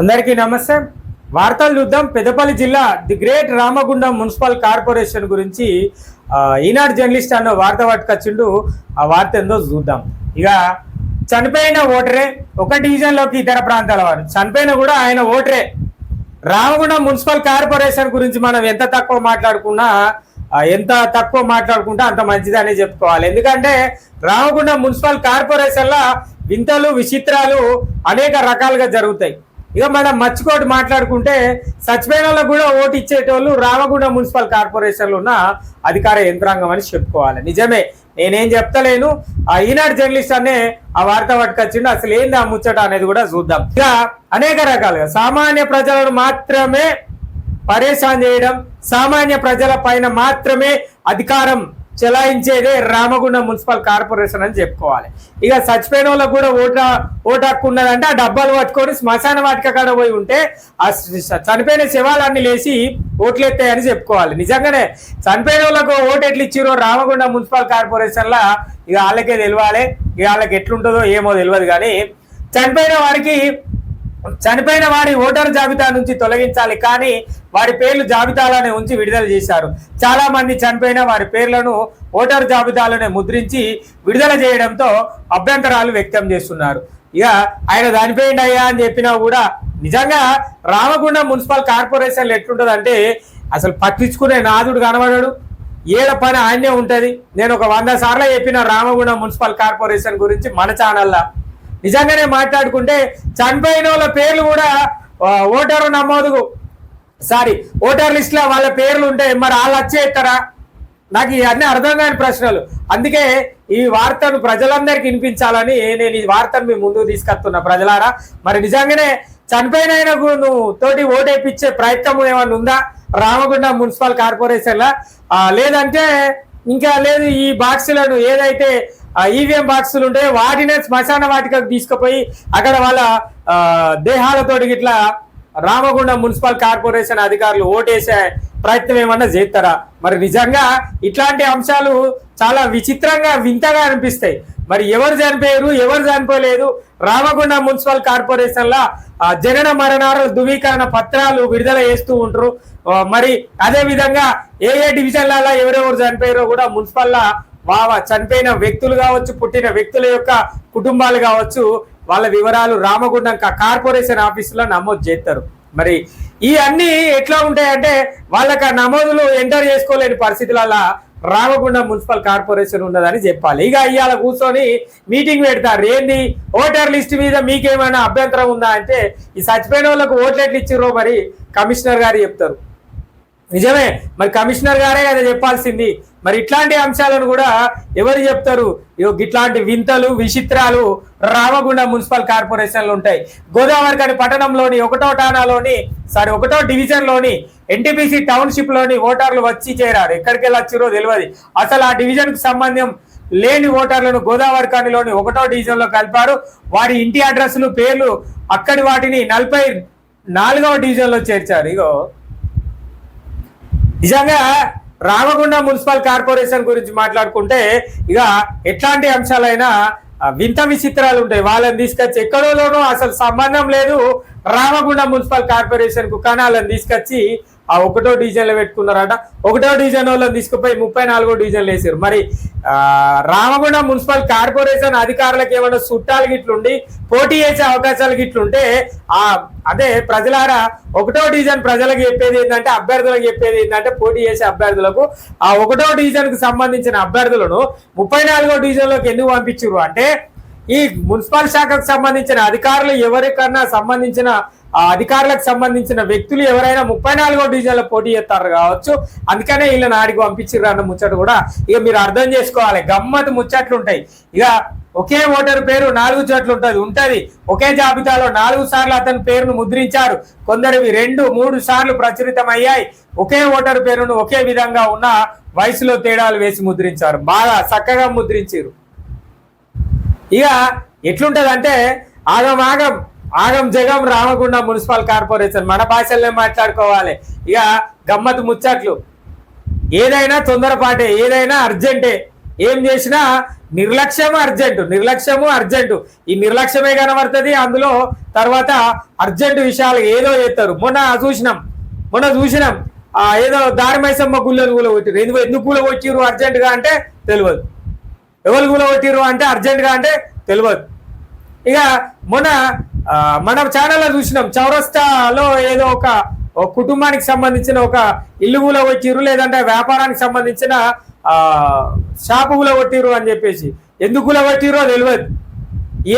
అందరికీ నమస్తే. వార్తలు చూద్దాం. పెద్దపల్లి జిల్లా the great Ramagundam municipal corporation గురించి ఈనాడు జర్నలిస్ట్ అన్న వార్త పట్టుకొచ్చిండు. ఆ వార్త ఏందో చూద్దాం. ఇక చనిపోయిన ఓటరే ఒక డివిజన్లోకి ఇతర ప్రాంతాల వారు. చనిపోయిన కూడా ఆయన ఓటరే. రామగుండం మున్సిపల్ కార్పొరేషన్ గురించి మనం ఎంత తక్కువ మాట్లాడుకున్నా ఎంత తక్కువ మాట్లాడుకుంటే అంత మంచిదనే చెప్పుకోవాలి. ఎందుకంటే రామగుండం మున్సిపల్ కార్పొరేషన్లో వింతలు విచిత్రాలు అనేక రకాలుగా జరుగుతాయి. ఇక మనం మర్చిపోటు మాట్లాడుకుంటే చచ్చిపోయిన కూడా ఓటు ఇచ్చేటోళ్ళు రామగుండ మున్సిపల్ కార్పొరేషన్లో ఉన్న అధికార యంత్రాంగం అని చెప్పుకోవాలి. నిజమే నేనేం చెప్తలేను. ఆ ఈనాడు జర్నలిస్ట్ అనే ఆ వార్త పట్టుకొచ్చిండు. అసలు ఏంది ఆ ముచ్చట అనేది కూడా చూద్దాం. ఇక అనేక రకాలుగా సామాన్య ప్రజలను మాత్రమే పరేషాన్ చేయడం సామాన్య ప్రజల పైన మాత్రమే అధికారం చెలాయించేదే రామగుండం మున్సిపల్ కార్పొరేషన్ అని చెప్పుకోవాలి. ఇక చచ్చిపోయిన వాళ్ళకు కూడా ఓట ఓటు హక్కు ఉన్నదంటే ఆ డబ్బాలు పట్టుకొని శ్మశాన వాటిక కాడ పోయి ఉంటే ఆ చనిపోయిన శవాలన్నీ లేచి ఓట్లెత్తాయని చెప్పుకోవాలి. నిజంగానే చనిపోయిన వాళ్ళకు ఓటు ఎట్లు ఇచ్చిరో రామగుండం మున్సిపల్ కార్పొరేషన్లో ఇక వాళ్ళకే తెలియాలి ఇక వాళ్ళకి ఎట్లుంటుందో ఏమో తెలియదు కానీ చనిపోయిన వారికి చనిపోయిన వారి ఓటర్ జాబితా నుంచి తొలగించాలి కానీ వారి పేర్లు జాబితాలోనే ఉంచి విడుదల చేశారు. చాలా మంది చనిపోయిన వారి పేర్లను ఓటర్ జాబితాలోనే ముద్రించి విడుదల చేయడంతో అభ్యంతరాలు వ్యక్తం చేస్తున్నారు. ఇక ఆయన చనిపోయింది అయ్యా అని చెప్పినా కూడా నిజంగా రామగుండం మున్సిపల్ కార్పొరేషన్లు ఎట్లుంటుందంటే అసలు పట్టించుకునే నాదుడు కనబడడు. ఏడ పని ఆయనే ఉంటది. నేను ఒక వంద సార్లు చెప్పిన రామగుండం మున్సిపల్ కార్పొరేషన్ గురించి మన ఛానల్లో. నిజంగానే మాట్లాడుకుంటే చనిపోయిన వాళ్ళ పేర్లు కూడా ఓటరు నమోదు. సారీ ఓటర్ లిస్ట్లో వాళ్ళ పేర్లు ఉంటే మరి వాళ్ళు వచ్చేస్తారా నాకు ఇవన్నీ అర్థం కాని ప్రశ్నలు. అందుకే ఈ వార్తను ప్రజలందరికీ వినిపించాలని నేను ఈ వార్తను మీ ముందుకు తీసుకొస్తున్నా. ప్రజలారా మరి నిజంగానే చనిపోయిన నువ్వు తోటి ఓటేపించే ప్రయత్నం ఏమైనా ఉందా? రామగుండం మున్సిపల్ కార్పొరేషన్ లా లేదంటే ఇంకా లేదు ఈ బాక్సులను ఏదైతే ఈవీఎం బాక్సులు ఉంటాయో వాటినే శ్మశాన వాటికకు తీసుకుపోయి అక్కడ వాళ్ళ దేహాలతోటి ఇట్లా రామగుండం మున్సిపల్ కార్పొరేషన్ అధికారులు ఓటేసే ప్రయత్నం ఏమన్నా చేస్తారా? మరి నిజంగా ఇట్లాంటి అంశాలు చాలా విచిత్రంగా వింతగా అనిపిస్తాయి. మరి ఎవరు చనిపోయారు ఎవరు చనిపోలేదు? రామగుండ మున్సిపల్ కార్పొరేషన్ లా జనన మరణాల ధృవీకరణ పత్రాలు విడుదల చేస్తూ ఉంటారు. మరి అదే విధంగా ఏ ఏ డివిజన్లలో ఎవరెవరు చనిపోయారో కూడా మున్సిపల్లా చనిపోయిన వ్యక్తులు కావచ్చు పుట్టిన వ్యక్తుల యొక్క కుటుంబాలు కావచ్చు వాళ్ళ వివరాలు రామగుండం కా- కార్పొరేషన్ ఆఫీసులో నమోదు చేస్తారు. మరి ఈ అన్ని ఎట్లా ఉంటాయంటే వాళ్ళకి ఆ నమోదులు ఎంటర్ చేసుకోలేని పరిస్థితులలో రామగుండం మున్సిపల్ కార్పొరేషన్ ఉన్నదని చెప్పాలి. ఇక ఇవాళ కూర్చొని మీటింగ్ పెడతారు. ఏంది? ఓటర్ లిస్ట్ మీద మీకేమైనా అభ్యంతరం ఉందా అంటే ఈ చచ్చిపోయిన వాళ్ళకు ఓట్లు ఎట్లు ఇచ్చిర్రో మరి కమిషనర్ గారు చెప్తారు. నిజమే. మరి కమిషనర్ గారే కదా చెప్పాల్సింది. మరి ఇట్లాంటి అంశాలను కూడా ఎవరు చెప్తారు? ఇగో ఇట్లాంటి వింతలు విచిత్రాలు రామగుండ మున్సిపల్ కార్పొరేషన్లు ఉంటాయి. గోదావరికని పట్టణంలోని ఒకటో ఠానాలోని సారీ ఒకటో డివిజన్లోని ఎన్టీపీసీ టౌన్షిప్లోని ఓటర్లు వచ్చి చేరారు. ఎక్కడికి వెళ్ళి వచ్చిరో తెలియదు అసలు ఆ డివిజన్కు సంబంధం లేని ఓటర్లను గోదావరి కానిలోని ఒకటో డివిజన్లో కలిపారు. వారి ఇంటి అడ్రస్లు పేర్లు అక్కడి వాటిని నలభై నాలుగవ డివిజన్లో చేర్చారు. ఇగో నిజంగా రామగుండ మున్సిపల్ కార్పొరేషన్ గురించి మాట్లాడుకుంటే ఇక ఎట్లాంటి అంశాలైనా వింత విచిత్రాలు ఉంటాయి. వాళ్ళని తీసుకొచ్చి ఎక్కడోలోనూ అసలు సంబంధం లేదు. రామగుండ మున్సిపల్ కార్పొరేషన్కు కణాలను తీసుకొచ్చి ఆ ఒకటో డివిజన్లో పెట్టుకున్నారట. ఒకటో డివిజన్ వాళ్ళని తీసుకుపోయి ముప్పై నాలుగో డివిజన్లు వేసారు మరి ఆ, రామగుండం మున్సిపల్ కార్పొరేషన్ అధికారులకు ఏమైనా చుట్టాలు గిట్లుండి పోటీ చేసే అవకాశాలు గిట్లుంటే ఆ అదే ప్రజలారా ఒకటో డివిజన్ ప్రజలకు చెప్పేది ఏంటంటే అభ్యర్థులకు చెప్పేది ఏంటంటే పోటీ చేసే అభ్యర్థులకు ఆ ఒకటో డివిజన్కు సంబంధించిన అభ్యర్థులను ముప్పై నాలుగో డివిజన్లోకి ఎందుకు పంపించారు? అంటే ఈ మున్సిపల్ శాఖకు సంబంధించిన అధికారులు ఎవరికన్నా సంబంధించిన ఆ అధికారులకు సంబంధించిన వ్యక్తులు ఎవరైనా ముప్పై నాలుగో డివిజన్లో పోటీ చేస్తారు కావచ్చు. అందుకనే వీళ్ళని ఆడికి పంపించారు అన్న ముచ్చట కూడా ఇక మీరు అర్థం చేసుకోవాలి. గమ్మత్ ముచ్చట్లు ఉంటాయి. ఇక ఒకే ఓటర్ పేరు నాలుగు చోట్ల ఉంటుంది. ఉంటది. ఒకే జాబితాలో నాలుగు సార్లు అతని పేరును ముద్రించారు. కొందరివి రెండు మూడు సార్లు ప్రచురితం అయ్యాయి ఒకే ఓటర్ పేరును ఒకే విధంగా ఉన్న వయసులో తేడాలు వేసి ముద్రించారు. బాగా చక్కగా ముద్రించారు ఇక ఎట్లుంటదంటే ఆగమాగం ఆగం జగం రామగుండ మున్సిపల్ కార్పొరేషన్. మన భాషల్లో మాట్లాడుకోవాలి. ఇక గమ్మత్ ముచ్చట్లు. ఏదైనా తొందరపాటే ఏదైనా అర్జెంటే. ఏం చేసినా నిర్లక్ష్యము అర్జెంటు నిర్లక్ష్యము అర్జెంటు. ఈ నిర్లక్ష్యమే కనబడుతుంది. అందులో తర్వాత అర్జెంటు విషయాలు ఏదో చేస్తారు. మొన్న చూసినాం. మొన్న చూసినాం. ఆ ఏదో దారిమైసమ్మ గుళ్ళను కూడా కొట్టిరు ఎందుకు ఎందుకు కూడా కొట్టిరు అర్జెంటుగా అంటే తెలియదు. ఎవరు కూడా కొట్టిరు అంటే అర్జెంటుగా అంటే తెలియదు. ఇక మొన్న మనం ఛానల్లో చూసినాం. చౌరస్తాలో ఏదో ఒక కుటుంబానికి సంబంధించిన ఒక ఇల్లు వచ్చిర్రు కొట్టిరు లేదంటే వ్యాపారానికి సంబంధించిన ఆ షాపు కూడా కొట్టిరు అని చెప్పేసి. ఎందుకు కూడా కొట్టిరో తెలియదు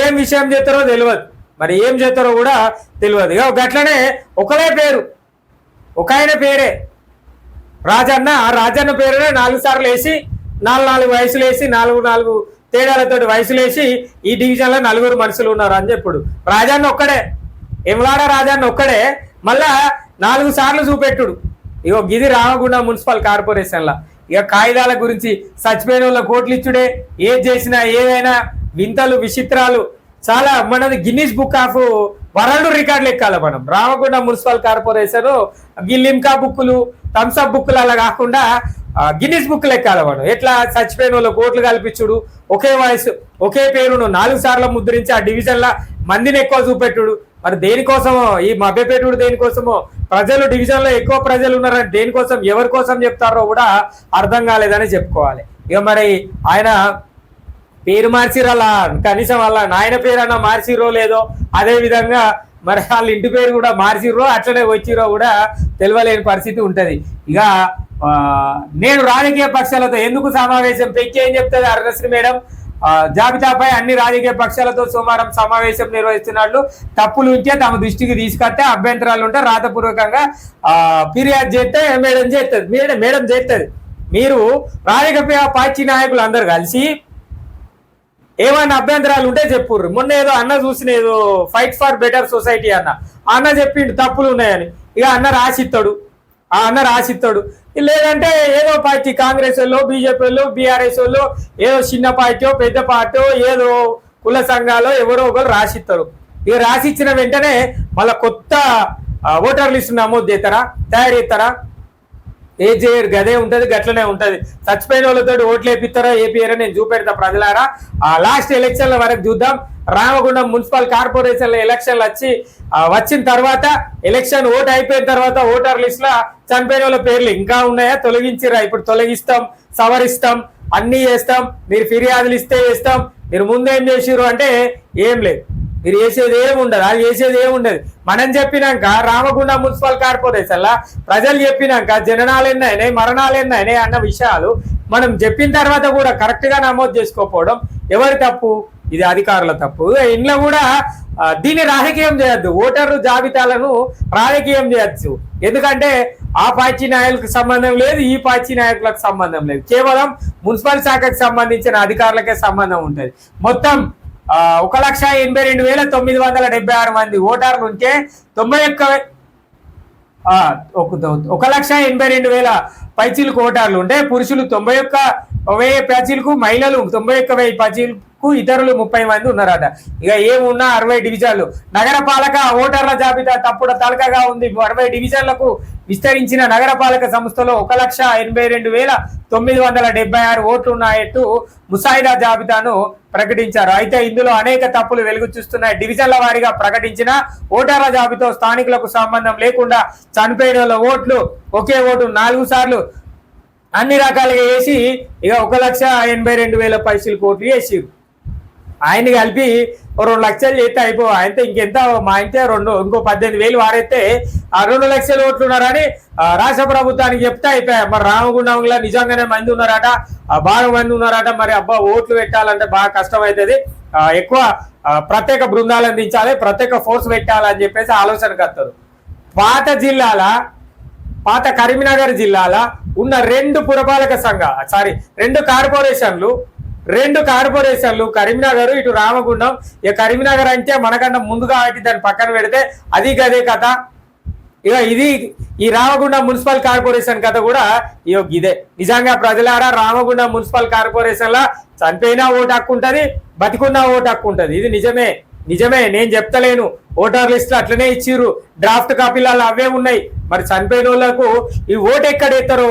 ఏం విషయం చేస్తారో తెలియదు మరి ఏం చేస్తారో కూడా తెలియదు ఇక గట్లనే ఒకలే పేరు. ఒక ఆయన పేరే. రాజన్న. రాజన్న పేరునే నాలుగు సార్లు వేసి నాలుగు నాలుగు వయసులు వేసి నాలుగు నాలుగు తేడాలతోటి వయసులేసి ఈ డివిజన్లో నలుగురు మనుషులు ఉన్నారు అని చెప్పుడు. రాజాన్ని ఒక్కడే. ఎమలాడ రాజాన్ని ఒక్కడే. మళ్ళా నాలుగు సార్లు చూపెట్టుడు. ఇగో గిది రామగుండం మున్సిపల్ కార్పొరేషన్లో. ఇక కాగితాల గురించి చచ్చిపోయిన వాళ్ళ కోట్లు ఇచ్చుడే ఏది చేసినా ఏదైనా వింతలు విచిత్రాలు. చాలా మనది గిన్నీస్ బుక్ ఆఫ్ వరల్డ్ రికార్డులు ఎక్కాలి మనం. రామగుండ మున్సిపల్ కార్పొరేషన్ గిల్లింకా బుక్కులు థమ్స్అప్ బుక్కులు అలా కాకుండా గిన్నిస్ బుక్లు ఎక్కాలి మనం ఎట్లా చచ్చిపోయిన వాళ్ళు కోట్లు కల్పించుడు? ఒకే వయసు ఒకే పేరును నాలుగు సార్లు ముద్రించి ఆ డివిజన్లో మందిని ఎక్కువ చూపెట్టుడు. మరి దేనికోసమో? ఈ మభ్యపెట్టుడు దేనికోసమో? ప్రజలు డివిజన్లో ఎక్కువ ప్రజలు ఉన్నారని దేనికోసం ఎవరి కోసం చెప్తారో కూడా అర్థం కాలేదని చెప్పుకోవాలి. ఇక మరి ఆయన పేరు మార్చిరలా? కనీసం వాళ్ళ నాయన పేరు అన్న మార్చిరో లేదో? అదే విధంగా మరి వాళ్ళ ఇంటి పేరు కూడా మార్చిర్రో అట్లనే వచ్చిరో కూడా తెలియలేని పరిస్థితి ఉంటది. ఇక నేను రాజకీయ పక్షాలతో ఎందుకు సమావేశం? పెంచి ఏం చెప్తుంది అరుణశ్రీ మేడం? జాబితాపై అన్ని రాజకీయ పక్షాలతో సోమవారం సమావేశం నిర్వహిస్తున్నట్లు తప్పులు ఉంటే తమ దృష్టికి తీసుకొస్తే అభ్యంతరాలు ఉంటే రాతపూర్వకంగా ఫిర్యాదు చేస్తే మేడం చేస్తుంది. మేడం మేడం చేస్తుంది. మీరు రాజకీయ పార్టీ నాయకులు అందరు కలిసి ఏమైనా అభ్యంతరాలు ఉంటే చెప్పుర్రు. మొన్న ఏదో అన్న చూసిన ఏదో ఫైట్ ఫర్ బెటర్ సొసైటీ అన్న. అన్న చెప్పిండు తప్పులు ఉన్నాయని. ఇక అన్న రాసిస్తాడు ఆ అన్న రాసిస్తాడు లేదంటే ఏదో పార్టీ కాంగ్రెస్ వాళ్ళు బీజేపీ వాళ్ళు బీఆర్ఎస్ వాళ్ళు ఏదో చిన్న పార్టీ పెద్ద పార్టీ ఏదో కుల సంఘాలు ఎవరో ఒకరు రాసిస్తారు. ఇక రాసిచ్చిన వెంటనే మళ్ళీ కొత్త ఓటర్ లిస్ట్ నమోదు చేస్తారా? తయారు చేస్తారా? ఏ చేయరు గదే ఉంటుంది గట్లనే ఉంటుంది. చచ్చిపోయిన వాళ్ళతో ఓట్లు వేపిస్తారో ఏపీఆరో నేను చూపెడతా ప్రజలారా. ఆ లాస్ట్ ఎలక్షన్ల వరకు చూద్దాం. రామగుండం మున్సిపల్ కార్పొరేషన్ల ఎలక్షన్లు వచ్చి వచ్చిన తర్వాత ఎలక్షన్ ఓట్ అయిపోయిన తర్వాత ఓటర్ లిస్ట్లో చనిపోయిన వాళ్ళ పేర్లు ఇంకా ఉన్నాయా? తొలగించిరా. ఇప్పుడు తొలగిస్తాం సవరిస్తాం అన్ని చేస్తాం మీరు ఫిర్యాదులు ఇస్తే చేస్తాం. మీరు ముందేం చేసిర్రు అంటే ఏం లేదు. మీరు చేసేది ఏమి ఉండదు. అది చేసేది ఏమి ఉండదు. మనం చెప్పినాక రామగుండ మున్సిపల్ కార్పొరేషన్ లా ప్రజలు చెప్పినాక జననాలు ఎన్నైనాయి మరణాలు ఎన్నైనాయి అన్న విషయాలు మనం చెప్పిన తర్వాత కూడా కరెక్ట్గా నమోదు చేసుకోకపోవడం ఎవరి తప్పు? ఇది అధికారుల తప్పు. ఇంట్లో కూడా దీన్ని రాజకీయం చేయొద్దు. ఓటర్లు జాబితాలను రాజకీయం చేయొచ్చు ఎందుకంటే ఆ పార్టీ నాయకులకు సంబంధం లేదు ఈ పార్టీ నాయకులకు సంబంధం లేదు. కేవలం మున్సిపల్ శాఖకు సంబంధించిన అధికారులకే సంబంధం ఉంటుంది. మొత్తం ఒక లక్ష ఎనభై రెండు వేల తొమ్మిది వందల డెబ్బై ఆరు మంది ఓటర్లు ఉంటే తొంభై ఒక్క ఒక ఒక లక్ష ఎనభై రెండు వేల పైచీలకు ఓటర్లు ఉంటే పురుషులు తొంభై ఒక్క వెయ్యి ప్యాచీలకు మహిళలు తొంభై ఒక్క వెయ్యి ప్యాచీలకు ఇతరులు ముప్పై మంది ఉన్నారట. ఇక ఏమున్నా అరవై డివిజన్లు. నగరపాలక ఓటర్ల జాబితా తప్పుడు తలకగా ఉంది. అరవై డివిజన్లకు విస్తరించిన నగరపాలక సంస్థలో ఒక లక్ష ఎనభై రెండు వేల తొమ్మిది వందల డెబ్బై ఆరు ఓట్లు ఉన్నాయట్టు ముసాయిదా జాబితాను ప్రకటించారు. అయితే ఇందులో అనేక తప్పులు వెలుగు చూస్తున్నాయి. డివిజన్ల వారీగా ప్రకటించిన ఓటర్ల జాబితా స్థానికులకు సంబంధం లేకుండా చనిపోయిన ఓట్లు ఒకే ఓటు నాలుగు సార్లు అన్ని రకాలుగా వేసి ఇక ఒక లక్ష ఎనభై రెండు వేల పైసలు కోట్లు వేసిరు ఆయన కలిపి ఓ రెండు లక్షలు చేస్తే అయిపో ఆయనతో ఇంకెంత? మా ఇంటే రెండు ఇంకో పద్దెనిమిది వేలు వారైతే ఆ రెండు లక్షలు ఓట్లు ఉన్నారని రాష్ట్ర ప్రభుత్వానికి చెప్తే అయిపోయా. మరి రామగుండంలో నిజంగానే మంది ఉన్నారట బాగా మంది ఉన్నారట మరి అబ్బా ఓట్లు పెట్టాలంటే బాగా కష్టం అవుతుంది ఎక్కువ ప్రత్యేక బృందాలను దించాలి ప్రత్యేక ఫోర్స్ పెట్టాలని చెప్పేసి ఆలోచనకు వస్తారు పాత జిల్లాల పాత కరీంనగర్ జిల్లాల ఉన్న రెండు పురపాలక సంఘ సారీ రెండు కార్పొరేషన్లు రెండు కార్పొరేషన్లు కరీంనగర్ ఇటు రామగుండం. ఇక కరీంనగర్ అంటే మనకన్నా ముందుగా కాబట్టి దాన్ని పక్కన పెడితే అది గదే కథ. ఇక ఇది ఈ రామగుండం మున్సిపల్ కార్పొరేషన్ కథ కూడా ఇక ఇదే. నిజంగా ప్రజలారా రామగుండం మున్సిపల్ కార్పొరేషన్ లా చనిపోయినా ఓటు హక్కు ఉంటుంది బతికున్నా ఓటు హక్కు ఉంటుంది. ఇది నిజమే. నిజమే నేను చెప్తలేను. ఓటర్ లిస్ట్ అట్లనే ఇచ్చిర్రు. డ్రాఫ్ట్ కాపీలలో అవే ఉన్నాయి. మరి చనిపోయిన వాళ్ళకు ఈ ఓటు ఎక్కడ ఎత్తారో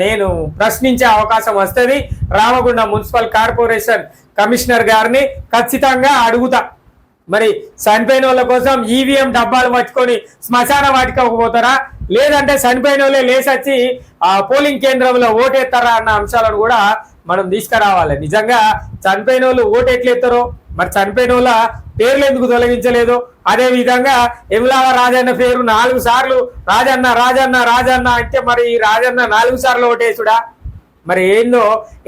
నేను ప్రశ్నించే అవకాశం వస్తుంది. రామగుండ మున్సిపల్ కార్పొరేషన్ కమిషనర్ గారిని ఖచ్చితంగా అడుగుతా. మరి చనిపోయిన వాళ్ళ కోసం ఈవీఎం డబ్బాలు పట్టుకొని శ్మశాన వాటికి పోతారా? లేదంటే చనిపోయిన వాళ్ళే లేసొచ్చి ఆ పోలింగ్ కేంద్రంలో ఓటేస్తారా అన్న అంశాలను కూడా మనం తీసుకురావాలి. నిజంగా చనిపోయిన వాళ్ళు ఓటు ఎట్లా ఎత్తారో మరి చనిపోయిన వాళ్ళ పేర్లు ఎందుకు తొలగించలేదు? అదే విధంగా ఎములాల రాజన్న పేరు నాలుగు సార్లు రాజన్న రాజన్న రాజన్న అంటే మరి ఈ రాజన్న నాలుగు సార్లు ఓటేసుడా? మరి ఏందో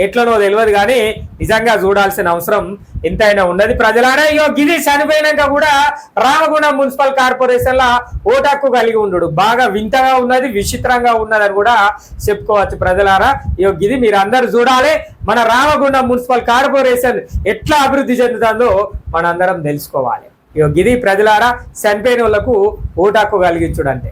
ఎట్లనో తెలియదు కానీ నిజంగా చూడాల్సిన అవసరం ఎంతైనా ఉన్నది. ప్రజలారా ఇగో గిది చనిపోయినాక కూడా రామగుండం మున్సిపల్ కార్పొరేషన్ లా కలిగి ఉండడు. బాగా వింతగా ఉన్నది విచిత్రంగా ఉన్నదని కూడా చెప్పుకోవచ్చు ప్రజలారా. ఇగో గిది మీరు అందరు చూడాలి. మన రామగుండం మున్సిపల్ కార్పొరేషన్ ఎట్లా అభివృద్ధి చెందుతుందో మనందరం తెలుసుకోవాలి. ఇగో గిది ప్రజలారా చనిపోయిన వాళ్ళకు ఓటు కలిగించుడంటే.